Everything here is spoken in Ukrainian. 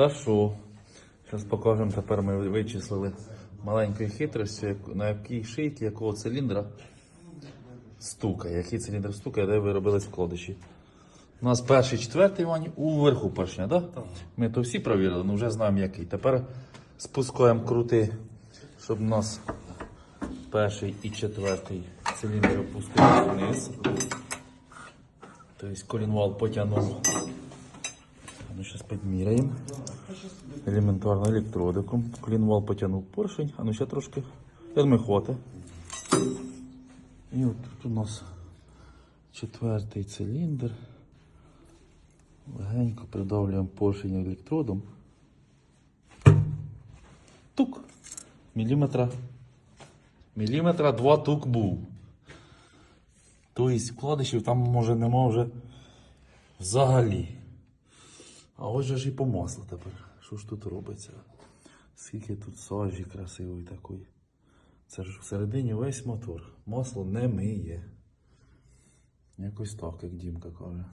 Та що? Зараз покажемо, тепер ми вичислили маленькою хитростю, на якій шийці якого циліндра стукає. Який циліндр стукає, де ви робили складиші. У нас перший, четвертий вані уверху поршня, да? так? Ми то всі провірили, ну вже знаємо який. Тепер спускаємо крути, щоб у нас перший і четвертий циліндр опустилися вниз. Тобто колінвал потягнув. Ну, зараз підміряємо. Елементарно електродиком. Колінвал потягнув поршень, а ну ще трошки. Я думаю, хватить. І от тут у нас четвертий циліндр. Легенько придавлюємо поршень електродом. Тук. Міліметра. Міліметра два тук був. Тобто вкладишів там може нема вже взагалі. А ось же ж і по маслу тепер. Що ж тут робиться? Скільки тут сажі красивої такої. Це ж всередині весь мотор. Масло не миє. Якось так, як Дімка каже.